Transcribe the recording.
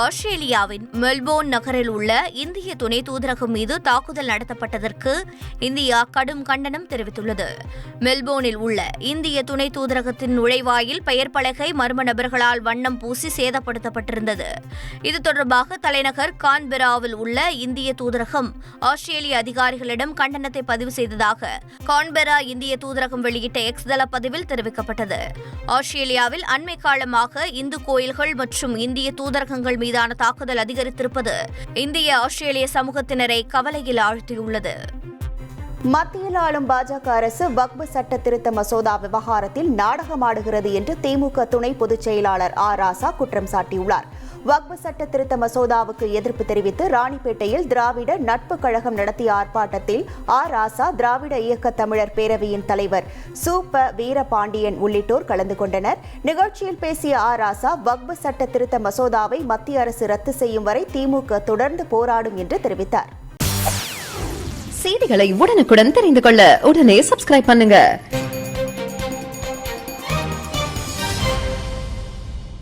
ஆஸ்திரேலியாவின் மெல்போர்ன் நகரில் உள்ள இந்திய துணை தூதரகம் மீது தாக்குதல் நடத்தப்பட்டதற்கு இந்தியா கடும் கண்டனம் தெரிவித்துள்ளது. மெல்போர்னில் உள்ள இந்திய துணை தூதரகத்தின் நுழைவாயில் பெயர் பலகை மர்ம நபர்களால் வண்ணம் பூசி சேதப்படுத்தப்பட்டிருந்தது. இது தொடர்பாக தலைநகர் கான்பெராவில் உள்ள இந்திய தூதரகம் ஆஸ்திரேலிய அதிகாரிகளிடம் கண்டனத்தை பதிவு செய்ததாக கான்பெரா இந்திய தூதரகம் வெளியிட்ட எக்ஸ் தள பதிவில் தெரிவிக்கப்பட்டது. ஆஸ்திரேலியாவில் அண்மை காலமாக இந்து கோயில்கள் மற்றும் இந்திய தூதரகங்கள் மீதான தாக்குதல் அதிகரித்திருப்பது இந்திய ஆஸ்திரேலிய சமூகத்தினரை கவலையில் ஆழ்த்தியுள்ளது. மத்தியில் ஆளும் பாஜக அரசு வக்பு சட்ட திருத்த மசோதா விவகாரத்தில் நாடகமாடுகிறது என்று திமுக துணை பொதுச் செயலாளர் ஆ ராசா குற்றம் சாட்டியுள்ளார். வக்பு சட்ட திருத்த மசோதாவுக்கு எதிர்ப்பு தெரிவித்து ராணிப்பேட்டையில் திராவிட நட்பு கழகம் நடத்திய ஆர்ப்பாட்டத்தில் ஆ. ராசா திராவிட இயக்க தமிழர் பேரவையின் தலைவர் சூப்ப வீரபாண்டியன் உள்ளிட்டோர் கலந்து கொண்டனர். நிகழ்ச்சியில் பேசிய ஆ. ராசா வக்பு சட்ட திருத்த மசோதாவை மத்திய அரசு ரத்து செய்யும் வரை திமுக தொடர்ந்து போராடும் என்று தெரிவித்தார். செய்திகளை உடனுக்குடன் தெரிந்து கொள்ள உடனே சப்ஸ்கிரைப் பண்ணுங்க.